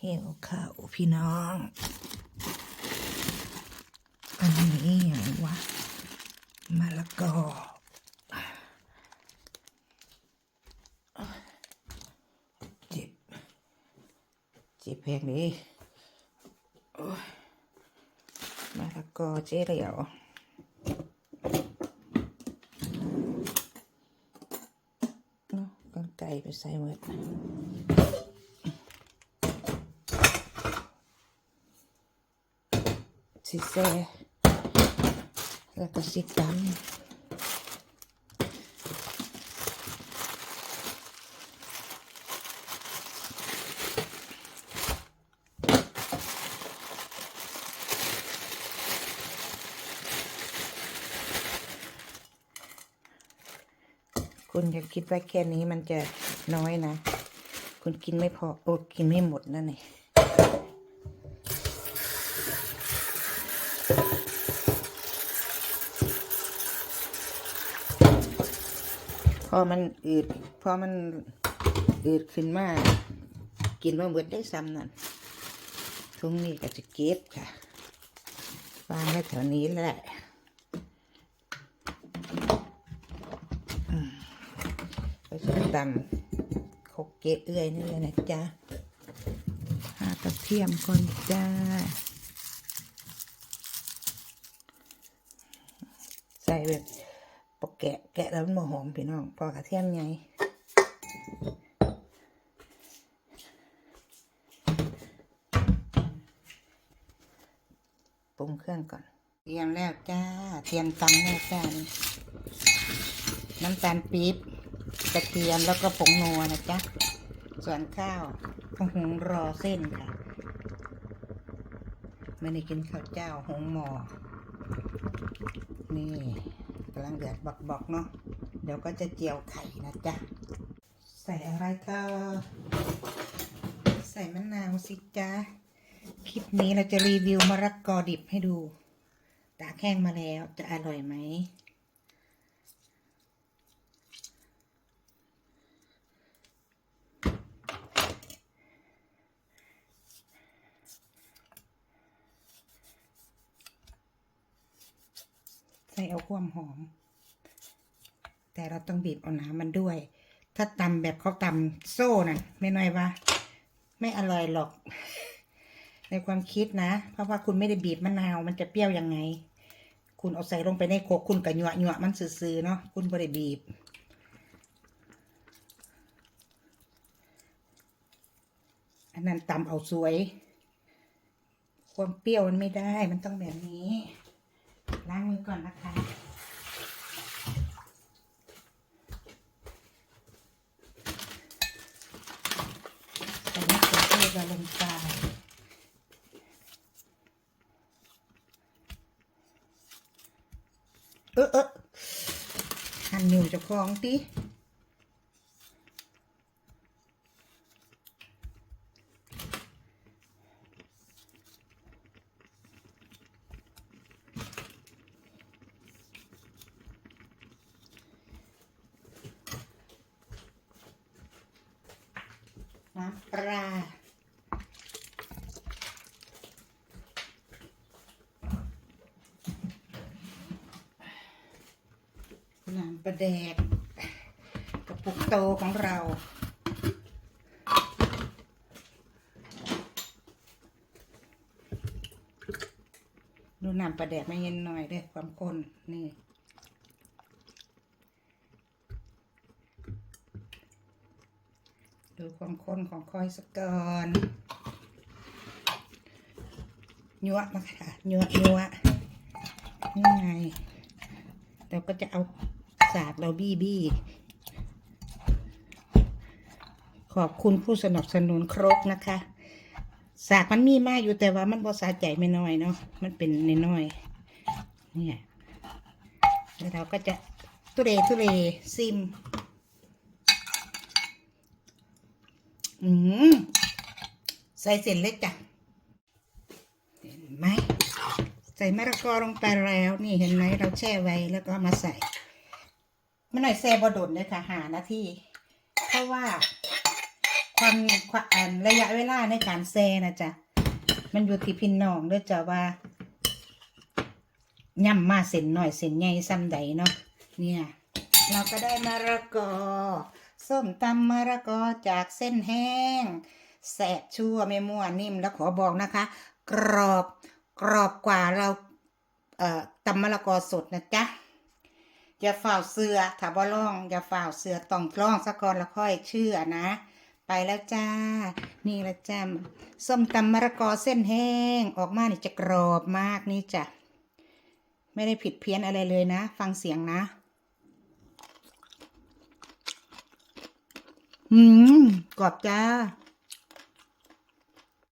เหี่ยวข้าวพี่น้อง อันนี้อย่างวะมะละกอเจ็บเจ็บแพงดิโอ้ยมะละกอเจ๊เหลียวกันไก่ไปใส่หมด สิแซ่แล้วก็สิตำคุณอย่าคิดว่าแค่นี้มันจะน้อยนะ คุณกินไม่พอโอ้กินไม่หมดนั่นเอง อมันอืดพอมันอืดขึ้นมาก กินว่าเบิดได้ซ้ำนั่นทุงนี้ก็จะเก็บค่ะวางไว้แถวนี้แหละอืมก็จะตำคกเกะเอื้อยนี่เลยนะจ๊ะหากระเทียมก่อนจ้าใส่แบบ ปกแกะแกะแล้วมันหอมพี่น้องพอกระเทียมไงปรุงเครื่องก่อน เตรียมแล้วจ้า เตรียมตำแล้วจ้า น้ำตาลปี๊บกระเทียมแล้วก็ผงนัวนะจ๊ะ ส่วนข้าวหุงรอเส้นค่ะ ไม่ได้กินข้าวเจ้าหงหมอนี่ำลังเดือดบอกๆเนาะเดี๋ยวก็จะเจียวไข่นะจ๊ะ ใส่อะไรก็ ใส่มะนาวสิจ๊ะ คลิปนี้เราจะรีวิวมะระกอดิบให้ดู ตาแข้งมาแล้วจะอร่อยไหม ใส่เอาความหอม แต่เราต้องบีบเอาน้ำมันด้วย ถ้าตำแบบเขาตำโซ่น่ะไม่น้อยว่า ไม่อร่อยหรอก ในความคิดนะ เพราะว่าคุณไม่ได้บีบมะนาว มันจะเปรี้ยวยังไง คุณเอาใส่ลงไปในโคกคุณกับหยวหยวมันซื่อๆเนาะคุณไม่ได้บีบอันนั้นตำเอาสวย ความเปรี้ยวมันไม่ได้มันต้องแบบนี้ ล้างมือก่อนนะคะ ใส่มะเขือเทศเราลงไปเออเออหั่นนิ้วจะคล้องติ น้ำปลาน้ำประแดกกระปุกโตของเราดูน้ำประแดกไม่เย็นหน่อยเด้อความข้นนี่ ดูความข้นของคอยสกก่อนยัวมาค่ะยัวยัวนี่ไง เราก็จะเอาสากเราบี้บี้ขอบคุณผู้สนับสนุนครกนะคะ สากมันมีมากอยู่แต่ว่ามันบอสาใจไม่น้อยเนาะมันเป็นนน้อยเนี่ยแล้วเราก็จะตุเรตุเรซิม อืมใส่เสร็จเล็กจ้ะเห็นไหมใส่มะละกอลงไปแล้วนี่เห็นไหมเราแช่ไว้แล้วก็มาใส่ไม่หน่อยแซ่บดดเลยค่ะหานาทีเพราะว่าความความอ่าระยะเวลาในการแซ่นะจ๊ะมันอยู่ที่พี่น้องเด้อจ้ะว่าย่ำมาเส้นหน่อยเส้นใหญ่ซ้ำใดเนาะเนี่ย เราก็ได้มะระกอ ส้มตำมะระกอจากเส้นแห้ง แสบชั่วไม่มั่วนิ่มแล้วขอบอกนะคะ กรอบกรอบกว่าเราเอ่อตำมะละกอสดนะจ๊ะอย่าฝ่าวเสือถ้าบ่ลอง อย่าฝ่าวเสือต้องลองสักก่อนแล้วค่อยเชื่อนะ ไปแล้วจ้า นี่ละจ้าส้มตำมะระกอเส้นแห้ง ออกมานี่จะกรอบมากนี่จ้ะไม่ได้ผิดเพี้ยนอะไรเลยนะ ฟังเสียงนะ อืมกรอบจ้า